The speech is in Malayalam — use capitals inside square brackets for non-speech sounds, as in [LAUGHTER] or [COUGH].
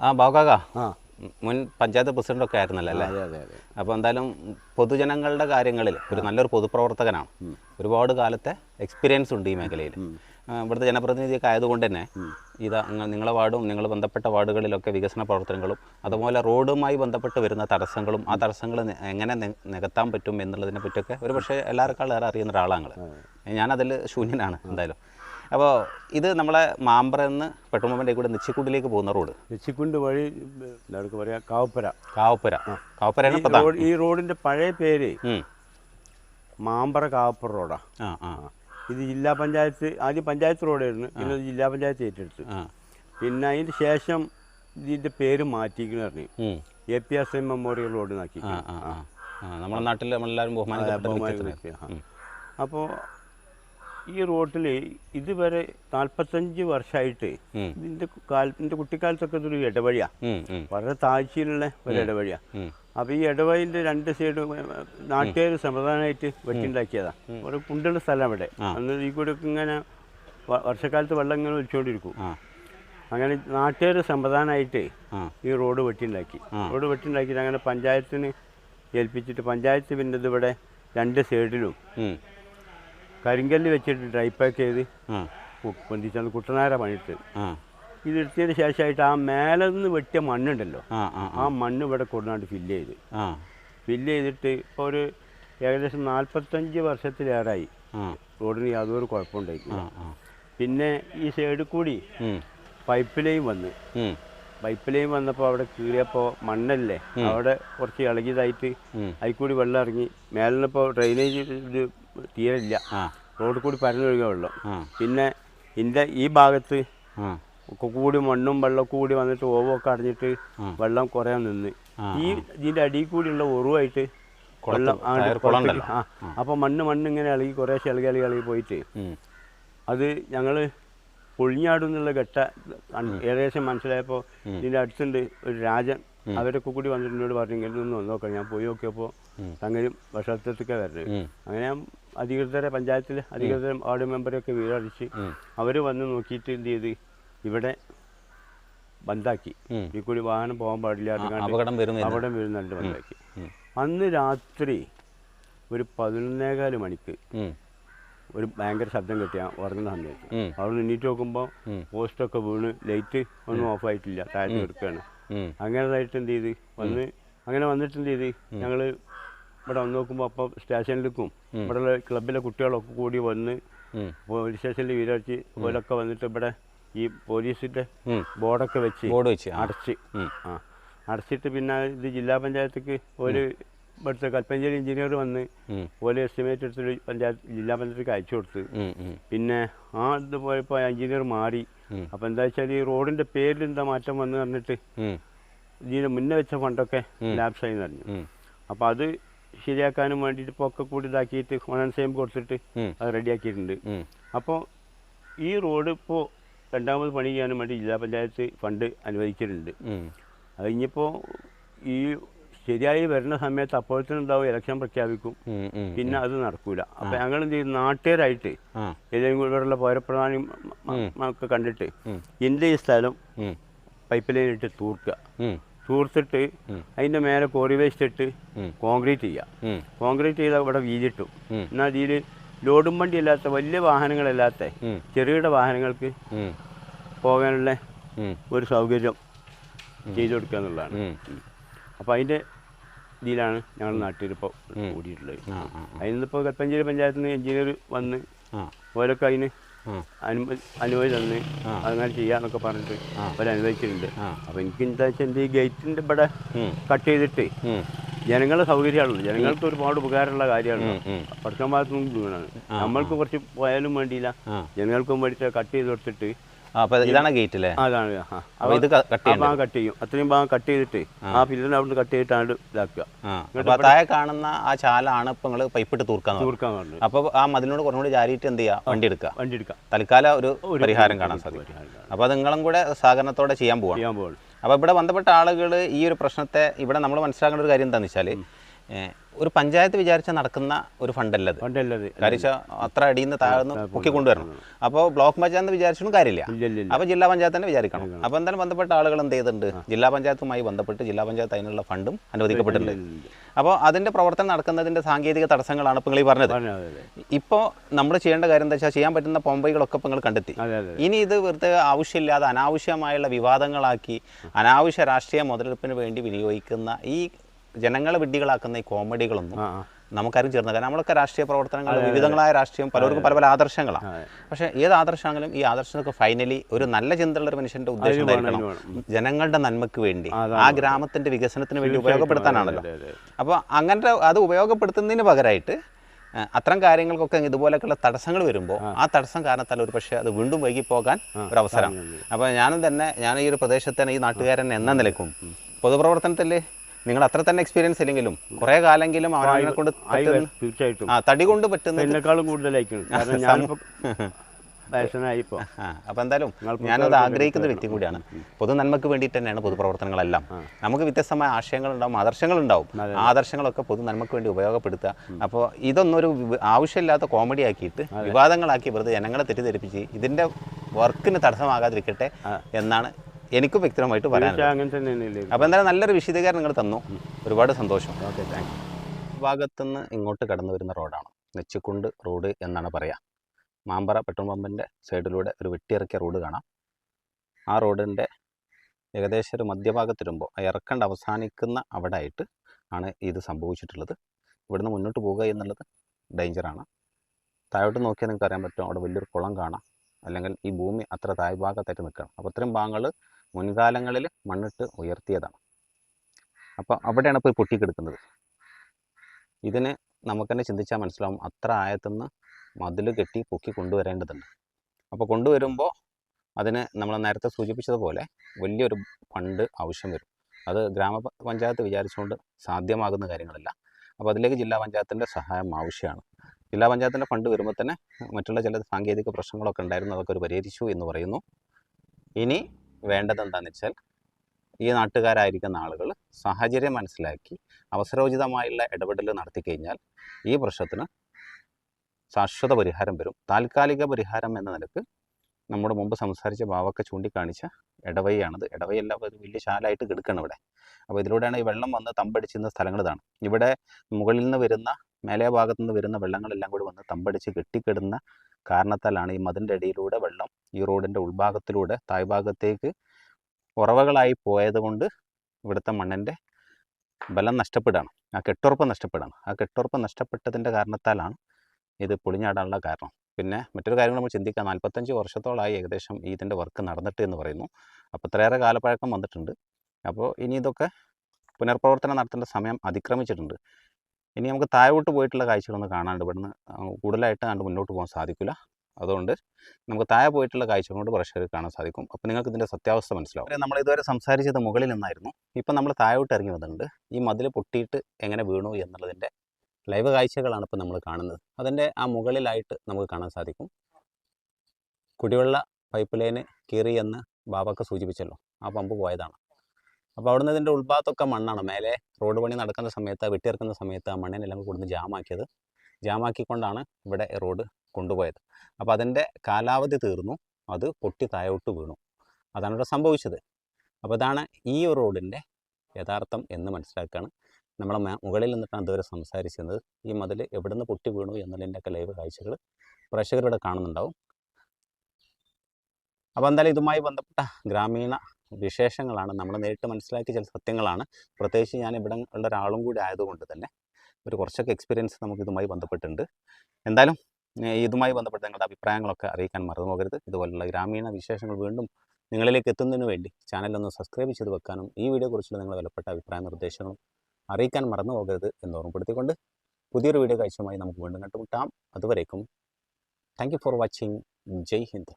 ആ ബാബുക്കാക്ക ആ. മുൻ പഞ്ചായത്ത് പ്രസിഡന്റ് ഒക്കെ ആയിരുന്നല്ലോ? അല്ലേ അതെ അതെ അതെ. അപ്പോൾ എന്തായാലും പൊതുജനങ്ങളുടെ കാര്യങ്ങളിൽ ഒരു നല്ലൊരു പൊതുപ്രവർത്തകനാണ്. ഒരുപാട് കാലത്തെ എക്സ്പീരിയൻസ് ഉണ്ട് ഈ മേഖലയിൽ. ഇവിടുത്തെ ജനപ്രതിനിധിയൊക്കെ ആയതുകൊണ്ട് തന്നെ ഇത് നിങ്ങളെ വാർഡും നിങ്ങൾ ബന്ധപ്പെട്ട വാർഡുകളിലൊക്കെ വികസന പ്രവർത്തനങ്ങളും അതുപോലെ റോഡുമായി ബന്ധപ്പെട്ട് വരുന്ന തടസ്സങ്ങളും ആ തടസ്സങ്ങൾ എങ്ങനെ നികത്താൻ പറ്റും എന്നുള്ളതിനെ പറ്റിയൊക്കെ ഒരു പക്ഷേ എല്ലാവർക്കും ഏറെ അറിയുന്ന ഒരാളാണ് നിങ്ങൾ ഞാനതിൽ ശൂന്യനാണ് എന്തായാലും. അപ്പോൾ ഇത് നമ്മളെ മാമ്പ്രന്ന് പെട്രോൾ പമ്പിന്റെ കൂടെ നെച്ചിക്കുണ്ടിലേക്ക് പോകുന്ന റോഡ്. നെച്ചിക്കുണ്ട് വഴി എല്ലാവർക്കും പറയാം കാവപ്പുര. കാവപ്പുര. കാവപ്പുര ഈ റോഡിന്റെ പഴയ പേര് മാമ്പ്ര മാമ്പറ കാവപ്പുറ റോഡാ. ആ ആ. ഇത് ജില്ലാ പഞ്ചായത്ത് ആദ്യം പഞ്ചായത്ത് റോഡായിരുന്നു പിന്നെ ജില്ലാ പഞ്ചായത്ത് ഏറ്റെടുത്ത്. പിന്നെ അതിന് ശേഷം ഇതിന്റെ പേര് മാറ്റിക്കുന്നു പറഞ്ഞു. A P S M memorial road നാക്കി നമ്മുടെ നാട്ടിൽ നമ്മളെല്ലാവരും ബഹുമാനിക്കപ്പെട്ട അപ്പോൾ ഈ റോട്ടിൽ ഇതുവരെ നാൽപ്പത്തഞ്ച് വർഷമായിട്ട് ഇതിന്റെ കാലത്തിന്റെ കുട്ടിക്കാലത്തൊക്കെ ഇതൊരു ഇടവഴിയാ. വളരെ താഴ്ചയിലുള്ള ഒരു ഇടവഴിയാ. അപ്പൊ ഈ ഇടവഴിന്റെ രണ്ട് സൈഡും നാട്ടുകാർ സമാധാനമായിട്ട് വെട്ടിണ്ടാക്കിയതാ. ഒരു കുണ്ടുള്ള സ്ഥലം അവിടെ അന്ന് ഈ കൂടെ ഇങ്ങനെ വർഷക്കാലത്ത് വെള്ളം ഇങ്ങനെ ഒലിച്ചുകൊണ്ടിരിക്കും അങ്ങനെ നാട്ടുകാർ സമാധാനമായിട്ട് ഈ റോഡ് വെട്ടിണ്ടാക്കി. റോഡ് വെട്ടിണ്ടാക്കിയിട്ട് അങ്ങനെ പഞ്ചായത്തിന് ഏൽപ്പിച്ചിട്ട് പഞ്ചായത്ത് പിന്നെ ഇതിവിടെ രണ്ട് സൈഡിലും. കരിങ്കല്ല് വെച്ചിട്ട് ഡ്രൈ പാക്ക് ചെയ്ത് പൊന്തിച്ചാണ് കുട്ടനാര പണിയിട്ട് ആ. ഇത് എടുത്തതിന് ശേഷമായിട്ട് ആ മേലെ നിന്ന് വെട്ടിയ മണ്ണുണ്ടല്ലോ. ആ മണ്ണ് ഇവിടെ കൊണ്ടുവന്നിട്ട് ഫില്ല് ചെയ്ത്. ഫില്ല് ചെയ്തിട്ട് ഇപ്പോൾ ഒരു ഏകദേശം നാൽപ്പത്തഞ്ച് വർഷത്തിലേറായി. റോഡിന് യാതൊരു കുഴപ്പമുണ്ടായിട്ടില്ല. ആ പിന്നെ ഈ സൈഡിൽ കൂടി. പൈപ്പ് ലൈൻ വന്ന്. പൈപ്പ് ലൈൻ വന്നപ്പോൾ അവിടെ കീറിയപ്പോൾ മണ്ണല്ലേ? അവിടെ കുറച്ച് ഇളകിയതായിട്ട്. അതിൽ കൂടി വെള്ളം ഇറങ്ങി മേലിനിപ്പോൾ ഡ്രെയിനേജ് ഇത് തീരെ ഇല്ല റോഡിൽ കൂടി പരന്നൊഴുകിയ വെള്ളം പിന്നെ ഇതിന്റെ ഈ ഭാഗത്ത് ഒക്കെ കൂടി മണ്ണും വെള്ളമൊക്കെ കൂടി വന്നിട്ട് ഓവൊക്കെ അടഞ്ഞിട്ട് വെള്ളം കുറയാൻ നിന്ന്. ഈ ഇതിന്റെ അടിയിൽ കൂടിയുള്ള ഉറവായിട്ട് വെള്ളം ആ. അപ്പോൾ മണ്ണ് മണ്ണ് ഇങ്ങനെ ഇളകി കുറേ ഇളകി ഇളകി ഇളകി പോയിട്ട് അത് ഞങ്ങൾ പൊളിഞ്ഞാടും എന്നുള്ള ഘട്ട ഏകദേശം മനസ്സിലായപ്പോൾ ഇതിന്റെ അടുത്തുണ്ട് ഒരു രാജൻ. അവരൊക്കെ കൂടി വന്നിട്ട് എന്നോട് പറഞ്ഞു ഇങ്ങനെ ഒന്ന് വന്നോക്കാം. ഞാൻ പോയി നോക്കിയപ്പോൾ സംഗതി വർഷത്തൊക്കെ വരുന്നത് അങ്ങനെ ഞാൻ അധികൃതരെ പഞ്ചായത്തിൽ അധികൃതരും വാർഡ് മെമ്പറെയൊക്കെ വീടടിച്ച് അവർ വന്ന് നോക്കിയിട്ട് എന്ത് ചെയ്ത്? ഇവിടെ ബന്ധാക്കി. ഈ കൂടി വാഹനം പോകാൻ പാടില്ല അപകടം വരുന്നുണ്ട് ബന്ധാക്കി. അന്ന് രാത്രി ഒരു പതിനൊന്നേകാൽ മണിക്ക് ഒരു ഭയങ്കര ശബ്ദം കിട്ടിയ ഉറങ്ങുന്ന സമയത്ത്. അവിടെ നിന്നിട്ട് നോക്കുമ്പോൾ പോസ്റ്റൊക്കെ വീണ് ലൈറ്റ് ഒന്നും ഓഫ് ആയിട്ടില്ല താഴ്ത്തി എടുക്കുകയാണ്. അങ്ങനെതായിട്ട് എന്ത് ചെയ്ത്? വന്ന് അങ്ങനെ വന്നിട്ട് എന്ത് ചെയ്ത്? ഞങ്ങൾ ഇവിടെ വന്ന് നോക്കുമ്പോൾ അപ്പം സ്റ്റേഷനിലേക്കും ഇവിടെയുള്ള ക്ലബിലെ കുട്ടികളൊക്കെ കൂടി വന്ന്. പോലീസ് സ്റ്റേഷനിൽ വീരടിച്ച് ഇവരൊക്കെ വന്നിട്ട് ഇവിടെ ഈ പോലീസിന്റെ. ബോർഡൊക്കെ വെച്ച് ബോർഡ് വെച്ച്. അടച്ച്. ആ അടച്ചിട്ട് പിന്നെ ഇത് ജില്ലാ പഞ്ചായത്തേക്ക് ഒരു ഇവിടുത്തെ കൽപ്പഞ്ചേരി എഞ്ചിനീയർ വന്ന്. ഓൽ എസ്റ്റിമേറ്റ് എടുത്തിട്ട് പഞ്ചായത്ത് ജില്ലാ പഞ്ചായത്തേക്ക് അയച്ചു കൊടുത്ത്. പിന്നെ ആ ഇത് പോയപ്പോൾ എഞ്ചിനീയർ മാറി അപ്പൊ എന്താ വെച്ചാൽ ഈ റോഡിന്റെ പേരിൽ എന്താ മാറ്റം വന്ന് പറഞ്ഞിട്ട് ഇതിന് മുന്നേ വെച്ച ഫണ്ടൊക്കെ ലാപ്സായി പറഞ്ഞു അപ്പൊ അത് ശരിയാക്കാനും വേണ്ടിയിട്ട് ഇപ്പോൾ ഒക്കെ കൂടി ഇതാക്കിയിട്ട് ഓണൻ സെയിം കൊടുത്തിട്ട് അത് റെഡിയാക്കിയിട്ടുണ്ട്. അപ്പോൾ ഈ റോഡ് ഇപ്പോൾ രണ്ടാമത് പണി ചെയ്യാനും വേണ്ടി ജില്ലാ പഞ്ചായത്ത് ഫണ്ട് അനുവദിച്ചിട്ടുണ്ട്. അത് കഴിഞ്ഞപ്പോൾ ഈ ശരിയായി വരുന്ന സമയത്ത് അപ്പോഴത്തേനുണ്ടാവും ഇലക്ഷൻ പ്രഖ്യാപിക്കും. പിന്നെ അത് നടക്കൂല അപ്പൊ ഞങ്ങൾ എന്ത് ചെയ്യും നാട്ടുകാരായിട്ട്. ഏതെങ്കിലും കൂടെയുള്ള പൗരപ്രധാനി ഒക്കെ കണ്ടിട്ട് എന്റെ ഈ സ്ഥലം. പൈപ്പ് ലൈനിട്ട് തൂർക്കുക. തൂർത്തിട്ട് അതിന്റെ മേലെ കോറി വേസ്റ്റ് ഇട്ട് കോൺക്രീറ്റ് ചെയ്യുക കോൺക്രീറ്റ് ചെയ്താൽ ഇവിടെ വീതിട്ടു. എന്നാൽ ഇതിൽ ലോഡും വണ്ടി ഇല്ലാത്ത വലിയ വാഹനങ്ങളല്ലാത്ത. ചെറുകിട വാഹനങ്ങൾക്ക് പോകാനുള്ള ഒരു സൗകര്യം ചെയ്തു കൊടുക്കുക എന്നുള്ളതാണ്. അപ്പോൾ അതിന്റെ ഇതിലാണ് ഞങ്ങൾ നാട്ടിൽ ഇപ്പോൾ കൂടിയിട്ടുള്ളത്. ആ. അതിനിപ്പോൾ കൽപ്പഞ്ചേരി പഞ്ചായത്തിൽ നിന്ന് എഞ്ചിനീയർ വന്ന്. ഓരൊക്കെ അതിന്. അനുമതി തന്ന്. അങ്ങനെ ചെയ്യാന്നൊക്കെ പറഞ്ഞിട്ട് അവർ അനുവദിച്ചിട്ടുണ്ട്. അപ്പോൾ എനിക്ക് എന്താ വെച്ചാൽ എന്റെ ഈ ഗേറ്റിന്റെ ഇവിടെ. കട്ട് ചെയ്തിട്ട് ജനങ്ങളെ സൗകര്യമാണല്ലോ. ജനങ്ങൾക്ക് ഒരുപാട് ഉപകാരമുള്ള കാര്യമാണ്. പഠിക്കാൻ വീണാണ്. നമ്മൾക്ക് കുറച്ച് പോയാലും വേണ്ടിയില്ല. ജനങ്ങൾക്കും വേണ്ടിയിട്ട് കട്ട് ചെയ്ത് കൊടുത്തിട്ട് ആ, അപ്പൊ ഇതാണ് ഗേറ്റ് അല്ലേ അതാണ് അപ്പോൾ ഇത് കട്ട് ഭാഗം കട്ട് ചെയ്യും. അത്രയും ഭാഗം കട്ട് ചെയ്തിട്ട് ആ. ഫില്ലറിന് അവിടെ കട്ട് ചെയ്തിട്ടാണ് ഇതാക്കുക. അപ്പോൾ താഴെ കാണുന്ന ആ ചാലാണ് ഇപ്പൊ നിങ്ങൾ പൈപ്പ് ഇട്ട് തൂർക്കാൻ പറഞ്ഞു. അപ്പൊ ആ മതിലിനോട് കുറച്ചും കൂടി ചാരിയിട്ട് എന്ത് ചെയ്യാ? വണ്ടി എടുക്കുക. വണ്ടി എടുക്കുക. തൽക്കാലം ഒരു പരിഹാരം കാണാൻ സാധിക്കും. അപ്പോൾ നിങ്ങളും കൂടെ സഹകരണത്തോടെ ചെയ്യാൻ പോവാണ്. ചെയ്യാൻ അപ്പോൾ ഇവിടെ ബന്ധപ്പെട്ട ആളുകൾ ഈ ഒരു പ്രശ്നത്തെ ഇവിടെ നമ്മൾ മനസ്സിലാക്കേണ്ട ഒരു കാര്യം എന്താണെന്ന് വെച്ചാൽ ഒരു പഞ്ചായത്ത് വിചാരിച്ചാൽ നടക്കുന്ന ഒരു ഫണ്ടല്ലത്. പണ്ടല്ലത് കാര്യം അത്ര അടിയിൽ നിന്ന് താഴ്ന്ന് പൊക്കി കൊണ്ടുവരണം. അപ്പോൾ ബ്ലോക്ക് പഞ്ചായത്ത് വിചാരിച്ചിട്ടും കാര്യമില്ല. അപ്പോൾ ജില്ലാ പഞ്ചായത്ത് തന്നെ വിചാരിക്കണം. അപ്പോൾ എന്തായാലും ബന്ധപ്പെട്ട ആളുകൾ എന്ത് ചെയ്തിട്ടുണ്ട്? ജില്ലാ പഞ്ചായത്തുമായി ബന്ധപ്പെട്ട് ജില്ലാ പഞ്ചായത്ത് അതിനുള്ള ഫണ്ടും അനുവദിക്കപ്പെട്ടിട്ടുണ്ട്. അപ്പോൾ അതിന്റെ പ്രവർത്തനം നടക്കുന്നതിന്റെ സാങ്കേതിക തടസ്സങ്ങളാണ് ഇപ്പോൾ നിങ്ങൾ ഈ പറഞ്ഞത്. ഇപ്പോൾ നമ്മൾ ചെയ്യേണ്ട കാര്യം എന്താ വെച്ചാൽ ചെയ്യാൻ പറ്റുന്ന പൊമ്പൈകളൊക്കെ ഇപ്പോൾ നിങ്ങൾ കണ്ടെത്തി. ഇനി ഇത് വെറുതെ ആവശ്യമില്ലാതെ അനാവശ്യമായുള്ള വിവാദങ്ങളാക്കി അനാവശ്യ രാഷ്ട്രീയ മുതലെടുപ്പിന് വേണ്ടി വിനിയോഗിക്കുന്ന ഈ ജനങ്ങളെ വിഡ്ഢികളാക്കുന്ന ഈ കോമഡികളൊന്നും നമുക്കാരും ചേർന്ന കാരണം നമ്മളൊക്കെ രാഷ്ട്രീയ പ്രവർത്തനങ്ങൾ വിവിധങ്ങളായ രാഷ്ട്രീയം പലർക്കും പല പല ആദർശങ്ങളാണ്. പക്ഷേ ഏത് ആദർശമാണെങ്കിലും ഈ ആദർശങ്ങൾക്ക് ഫൈനലി ഒരു നല്ല ചിന്തയുള്ള ഒരു മനുഷ്യന്റെ ഉദ്ദേശം ഉണ്ടായിരിക്കണം. ജനങ്ങളുടെ നന്മയ്ക്ക് വേണ്ടി ആ ഗ്രാമത്തിന്റെ വികസനത്തിന് വേണ്ടി ഉപയോഗപ്പെടുത്താനാണല്ലോ. അപ്പോൾ അങ്ങനത്തെ അത് ഉപയോഗപ്പെടുത്തുന്നതിന് പകരമായിട്ട് അത്തരം കാര്യങ്ങൾക്കൊക്കെ ഇതുപോലെയൊക്കെയുള്ള തടസ്സങ്ങൾ വരുമ്പോൾ ആ. തടസ്സം കാരണത്താൽ ഒരു പക്ഷേ അത് വീണ്ടും വൈകി പോകാൻ ഒരു അവസരം. അപ്പോൾ ഞാനും തന്നെ ഞാൻ ഈ ഒരു പ്രദേശത്ത് തന്നെ ഈ നാട്ടുകാരനെ എന്ന നിലക്കും പൊതുപ്രവർത്തനത്തിൽ നിങ്ങൾ അത്ര തന്നെ എക്സ്പീരിയൻസ് ഇല്ലെങ്കിലും കുറെ കാലെങ്കിലും അവനെ കൊണ്ട് തീർച്ചയായിട്ടും. ആ തടി കൊണ്ട് പറ്റുന്ന എന്നെക്കാളും കൂടുതലായിരിക്കും [LAUGHS] [LAUGHS] അപ്പോൾ എന്തായാലും ഞാനത് ആഗ്രഹിക്കുന്ന വ്യക്തി കൂടിയാണ്. പൊതു നന്മയ്ക്ക് വേണ്ടിയിട്ട് തന്നെയാണ് പൊതുപ്രവർത്തനങ്ങളെല്ലാം. നമുക്ക് വ്യത്യസ്തമായ ആശയങ്ങൾ ഉണ്ടാവും ആദർശങ്ങൾ ഉണ്ടാവും ആദർശങ്ങളൊക്കെ പൊതു നന്മയ്ക്ക് വേണ്ടി ഉപയോഗപ്പെടുത്തുക. അപ്പോൾ ഇതൊന്നൊരു ഒരു ആവശ്യമില്ലാത്ത കോമഡി ആക്കിയിട്ട് വിവാദങ്ങളാക്കി വെറുതെ ജനങ്ങളെ തെറ്റിദ്ധരിപ്പിച്ച് ഇതിന്റെ വർക്കിന് തടസ്സമാകാതിരിക്കട്ടെ എന്നാണ് എനിക്കും വ്യക്തിപരമായിട്ട് പറയാനുള്ളത് അങ്ങനെ തന്നെയല്ലേ അപ്പോൾ എന്തായാലും നല്ലൊരു വിശദീകരണം നിങ്ങൾ തന്നു. ഒരുപാട് സന്തോഷം. ഓക്കെ താങ്ക് ഭാഗത്തുനിന്ന് ഇങ്ങോട്ട് കടന്നു വരുന്ന റോഡാണ്. നെച്ചിക്കുണ്ട് റോഡ് എന്നാണ് പറയാ. മാമ്പറ പെട്രോൾ പമ്പിന്റെ സൈഡിലൂടെ ഒരു വെട്ടിയിറക്കിയ റോഡ് കാണാം. ആ റോഡിന്റെ ഏകദേശം ഒരു മധ്യഭാഗത്തിരുമ്പോൾ ആ ഇറക്കണ്ട് അവസാനിക്കുന്ന അവിടെ ആയിട്ട് ആണ് ഇത് സംഭവിച്ചിട്ടുള്ളത്. ഇവിടുന്ന് മുന്നോട്ട് പോവുക എന്നുള്ളത് ഡേഞ്ചറാണ് താഴോട്ട് നോക്കിയാൽ നിങ്ങൾക്ക് അറിയാൻ പറ്റും അവിടെ വലിയൊരു കുളം കാണാം. അല്ലെങ്കിൽ ഈ ഭൂമി അത്ര താഴ്ഭാഗത്തായിട്ട് നിൽക്കണം. അപ്പോൾ ഇത്രയും ഭാഗങ്ങൾ മുൻകാലങ്ങളിൽ മണ്ണിട്ട് ഉയർത്തിയതാണ്. അപ്പോൾ അവിടെയാണ് ഈ പൊട്ടിക്കെടുക്കുന്നത്. ഇതിന് നമുക്ക് തന്നെ ചിന്തിച്ചാൽ മനസ്സിലാവും അത്ര ആയത്തുനിന്ന് മതിൽ കെട്ടി പൊക്കി കൊണ്ടുവരേണ്ടതുണ്ട്. അപ്പോൾ കൊണ്ടുവരുമ്പോൾ അതിന് നമ്മൾ നേരത്തെ സൂചിപ്പിച്ചതുപോലെ വലിയൊരു ഫണ്ട് ആവശ്യം വരും. അത് ഗ്രാമപഞ്ചായത്ത് വിചാരിച്ചുകൊണ്ട് സാധ്യമാകുന്ന കാര്യങ്ങളല്ല. അപ്പോൾ അതിലേക്ക് ജില്ലാ പഞ്ചായത്തിന്റെ സഹായം ആവശ്യമാണ്. ജില്ലാ പഞ്ചായത്തിന്റെ ഫണ്ട് വരുമ്പോൾ തന്നെ മറ്റുള്ള ചില സാങ്കേതിക പ്രശ്നങ്ങളൊക്കെ ഉണ്ടായിരുന്നു അതൊക്കെ ഒരു പരിഹരിച്ചു എന്ന് പറയുന്നു. ഇനി വേണ്ടത് എന്താണെന്ന് വെച്ചാൽ ഈ നാട്ടുകാരായിരിക്കുന്ന ആളുകൾ സാഹചര്യം മനസ്സിലാക്കി അവസരോചിതമായുള്ള ഇടപെടൽ നടത്തി കഴിഞ്ഞാൽ ഈ പ്രശ്നത്തിന് ശാശ്വത പരിഹാരം വരും. താൽക്കാലിക പരിഹാരം എന്ന നിലയ്ക്ക് നമ്മുടെ മുമ്പ് സംസാരിച്ച ഭാവൊക്കെ ചൂണ്ടിക്കാണിച്ച ഇടവയാണത് ഇടവയല്ല ഒരു വലിയ ശാലായിട്ട് കിടക്കണം ഇവിടെ. അപ്പോൾ ഇതിലൂടെയാണ് ഈ വെള്ളം വന്ന് തമ്പടിച്ചിരുന്ന സ്ഥലങ്ങൾ ഇതാണ്. ഇവിടെ മുകളിൽ നിന്ന് വരുന്ന മേലേ ഭാഗത്തു നിന്ന് വരുന്ന വെള്ളങ്ങളെല്ലാം കൂടി വന്ന് തമ്പടിച്ച് കെട്ടിക്കിടുന്ന കാരണത്താലാണ് ഈ മതിന്റെ അടിയിലൂടെ വെള്ളം ഈ റോഡിന്റെ ഉൾഭാഗത്തിലൂടെ താഴ്ഭാഗത്തേക്ക് ഉറവകളായി പോയതുകൊണ്ട് ഇവിടുത്തെ മണ്ണിന്റെ ബലം നഷ്ടപ്പെടുകയാണ്. ആ കെട്ടുറപ്പ് നഷ്ടപ്പെടുകയാണ്. ആ കെട്ടുറപ്പ് നഷ്ടപ്പെട്ടതിന്റെ കാരണത്താലാണ് ഇത് പൊളിഞ്ഞാടാനുള്ള കാരണം. പിന്നെ മറ്റൊരു കാര്യം നമ്മൾ ചിന്തിക്കാം. നാൽപ്പത്തഞ്ച് വർഷത്തോളമായി ഏകദേശം ഇതിന്റെ വർക്ക് നടന്നിട്ട് എന്ന് പറയുന്നു. അപ്പോൾ ഇത്രയേറെ കാലപ്പഴക്കം വന്നിട്ടുണ്ട്. അപ്പോൾ ഇനി ഇതൊക്കെ പുനർപ്രവർത്തനം നടത്തേണ്ട സമയം അതിക്രമിച്ചിട്ടുണ്ട്. ഇനി നമുക്ക് താഴോട്ട് പോയിട്ടുള്ള കാഴ്ചകളൊന്നും കാണാണ്ട് ഇവിടുന്ന് കൂടുതലായിട്ട് കണ്ട് മുന്നോട്ട് പോകാൻ സാധിക്കില്ല. അതുകൊണ്ട് നമുക്ക് താഴെ പോയിട്ടുള്ള കാഴ്ചകളോട് പ്രേക്ഷകർക്ക് കാണാൻ സാധിക്കും. അപ്പോൾ നിങ്ങൾക്ക് ഇതിന്റെ സത്യാവസ്ഥ മനസ്സിലാവും. നമ്മൾ ഇതുവരെ സംസാരിച്ചത് മുകളിൽ നിന്നായിരുന്നു. ഇപ്പം നമ്മൾ താഴോട്ട് ഇറങ്ങി വന്നിട്ടുണ്ട്. ഈ മതിൽ പൊട്ടിയിട്ട് എങ്ങനെ വീണു എന്നുള്ളതിന്റെ ലൈവ് കാഴ്ചകളാണ് ഇപ്പോൾ നമ്മൾ കാണുന്നത്. അതിന്റെ ആ മുകളിലായിട്ട് നമുക്ക് കാണാൻ സാധിക്കും. കുടിവെള്ള പൈപ്പ് ലൈന് കീറി എന്ന് ബാബൊക്കെ സൂചിപ്പിച്ചല്ലോ. ആ പമ്പ് പോയതാണ്. അപ്പോൾ അവിടുന്ന് ഇതിന്റെ ഉൾഭാഗത്തൊക്കെ മണ്ണാണ്. മേലെ റോഡ് പണി നടക്കുന്ന സമയത്ത് വെട്ടിയിറക്കുന്ന സമയത്ത് ആ മണ്ണിനെല്ലാം കൊടുന്ന് ജാമാക്കിയത്. ജാമാക്കിക്കൊണ്ടാണ് ഇവിടെ റോഡ് കൊണ്ടുപോയത്. അപ്പോൾ അതിന്റെ കാലാവധി തീർന്നു. അത് പൊട്ടി താഴോട്ട് വീണു. അതാണ് ഇവിടെ സംഭവിച്ചത്. അപ്പോൾ അതാണ് ഈ റോഡിന്റെ യഥാർത്ഥം എന്ന് മനസ്സിലാക്കുകയാണ് നമ്മളെ മുകളിൽ നിന്നിട്ടാണ് ഇതുവരെ സംസാരിച്ചിരുന്നത്. ഈ മതിൽ എവിടുന്ന് പൊട്ടി വീണു എന്നുള്ളതിന്റെയൊക്കെ ലൈവ് കാഴ്ചകൾ പ്രേക്ഷകരിവിടെ കാണുന്നുണ്ടാവും. അപ്പോൾ എന്തായാലും ഇതുമായി ബന്ധപ്പെട്ട ഗ്രാമീണ വിശേഷങ്ങളാണ് നമ്മൾ നേരിട്ട് മനസ്സിലാക്കിയ ചില സത്യങ്ങളാണ്. പ്രത്യേകിച്ച് ഞാൻ ഇവിടെ ഉള്ള ഒരാളും കൂടി ആയതുകൊണ്ട് തന്നെ ഒരു കുറച്ചൊക്കെ എക്സ്പീരിയൻസ് നമുക്ക് ഇതുമായി ബന്ധപ്പെട്ടുണ്ട് എന്തായാലും ഇതുമായി ബന്ധപ്പെട്ട് നിങ്ങളുടെ അഭിപ്രായങ്ങളൊക്കെ അറിയിക്കാൻ മറന്നു പോകരുത്. ഇതുപോലുള്ള ഗ്രാമീണ വിശേഷങ്ങൾ വീണ്ടും നിങ്ങളിലേക്ക് എത്തുന്നതിന് വേണ്ടി ചാനലൊന്ന് സബ്സ്ക്രൈബ് ചെയ്ത് വെക്കാനും ഈ വീഡിയോ കുറിച്ചുള്ള നിങ്ങളുടെ വിലപ്പെട്ട അഭിപ്രായ നിർദ്ദേശങ്ങളും അറിയിക്കാൻ മറന്നു പോകരുത് എന്ന് ഓർമ്മപ്പെടുത്തിക്കൊണ്ട് പുതിയൊരു വീഡിയോ കാഴ്ചയുമായി നമുക്ക് വീണ്ടും കണ്ടുമുട്ടാം. അതുവരേക്കും thank for watching Jai Hind.